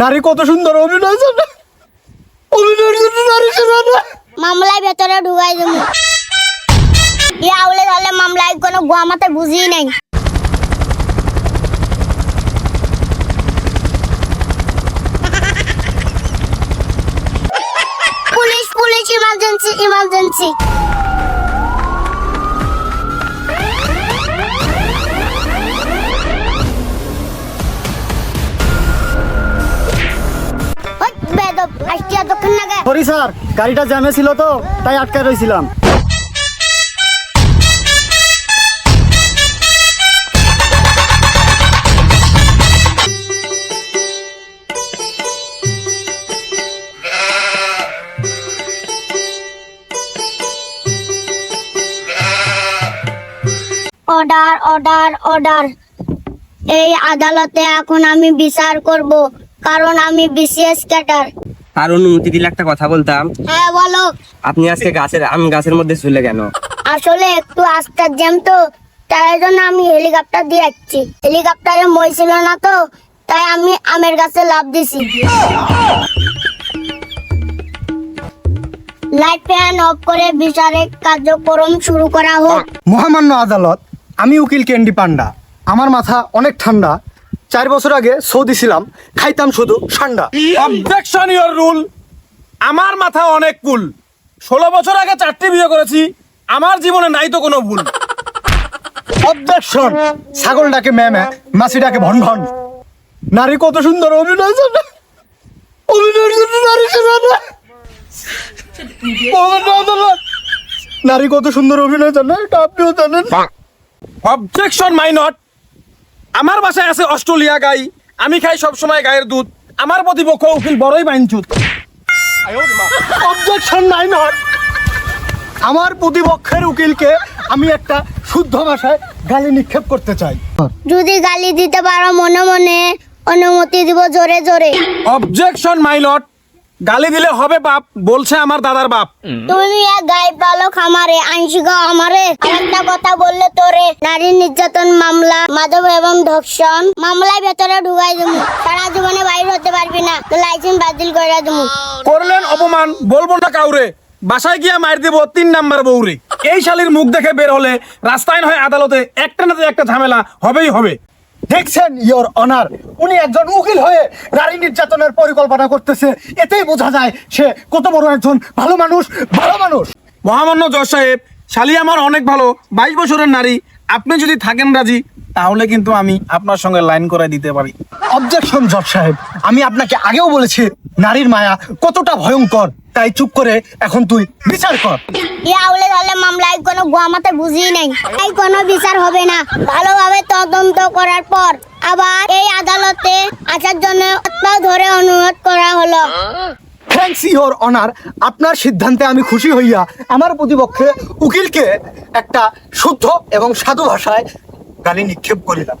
নারী কত সুন্দর অভিনয় জানে। অভিনয়ের জন্য নারী চেনা না। মামলায় ভেতরে ঢুকাই দেবো। ইয়া তাহলে মামলায় কোনো গোয়ামাতে বুঝিয়ে নাই। Police police emergency emergency sorry sir, গাড়িটা জ্যামে ছিল তো, তাই আটকায় রয়েছিলাম অর্ডার অর্ডার অর্ডার এই আদালতে এখন আমি বিচার করব, কারণ আমি বিসিএস ক্যাডার আর অনুমতি দিলে একটা কথা বলতাম। হ্যাঁ বলো। আপনি আজকে গাছের আম গাছের মধ্যে ঝুলে কেন? আসলে একটু আস্তার জ্যাম তো তাই জন্য আমি হেলিকপ্টার দিয়ে যাচ্ছি। হেলিকপ্টারে মই ছিল না তো তাই আমি আমের গাছে লাভ দিছি। লাইট ফ্যান অফ করে বিচারের কার্যক্রম শুরু করা হোক। মহামান্য আদালত আমি উকিল ক্যান্ডি পান্ডা। আমার মাথা অনেক ঠান্ডা। চার বছর আগে সৌদি ছিলাম খাইতাম শুধু ঠান্ডা অবজেকশন ইওর রুল আমার মাথা অনেক কুল। ষোলো বছর আগে চারটি বিয়ে করেছি আমার জীবনে নাই তো কোনো ভুল। অবজেকশন ছাগলটাকে ম্যামে মাসিটাকে ভন ভন। নারী কত সুন্দর অভিনয় জানে। অভিনয়ের জন্য নারী নারী কত সুন্দর অভিনয় জানে এটা আপনিও জানেন। অবজেকশন মাই নট আমার বাসায় আছে অস্ট্রেলিয়া গাই। আমি খাই সব সময় গায়ের দুধ। আমার প্রতিপক্ষ উকিল বড়ই বাইনচুত অবজেকশন নাই নট আমার প্রতিপক্ষের উকিলকে আমি একটা শুদ্ধ ভাষায় গালি নিক্ষেপ করতে চাই। যদি গালি দিতে পারো মনে মনে অনুমতি দিব জোরে জোরে। অবজেকশন মাই নট গালি দিলে হবে বাপ বলছে আমার দাদার বাপ। তুমি এক গাই পালো খামারে আংশিক আমারে। একটা কথা বললে তোরে। নারী নির্যাতন, মামলা, মাদক এবং ধর্ষণ। মামলায় ভেতরে ঢুকাই দেবো সারা জীবনে বাইরে হতে পারবি না। তো লাইসেন্স বাতিল করে দেবো করলেন অপমান, বলব না কাউরে। বাসায় গিয়া মার দিব তিন নাম্বার বউরে। এই শালির মুখ দেখে বের হলে রাস্তায় নয় আদালতে একটা না একটা ঝামেলা হবেই হবে। দেখছেন ইয়োর অনার উনি একজন উকিল হয়ে নারী নির্যাতনের পরিকল্পনা করতেছে। এতেই বোঝা যায় সে কত বড় একজন ভালো মানুষ ভালো মানুষ। মহামান্য জজ সাহেব শালি আমার অনেক ভালো বাইশ বছরের নারী। আপনি যদি থাকেন রাজি তাহলে কিন্তু আমি আপনার সঙ্গে লাইন করে দিতে পারি। অবজেকশন জজ সাহেব। আমি আপনাকে আগেও বলেছি নারীর মায়া কতটা ভয়ঙ্কর। তাই চুপ করে এখন তুই বিচার কর। ইয়া বলে তাহলে মামলায় কোনো গোয়ামাতে বুঝিয়ে নাই। তাই কোনো বিচার হবে না। ভালোভাবে তদন্ত করার পর আবার এই আদালতে আসার জন্য ধরে অনুরোধ করা হলো। থ্যাংকস ইওর অনার আপনার সিদ্ধান্তে আমি খুশি হইয়া আমার প্রতিপক্ষে উকিলকে একটা শুদ্ধ এবং সাধু ভাষায় গালি নিক্ষেপ করিলাম।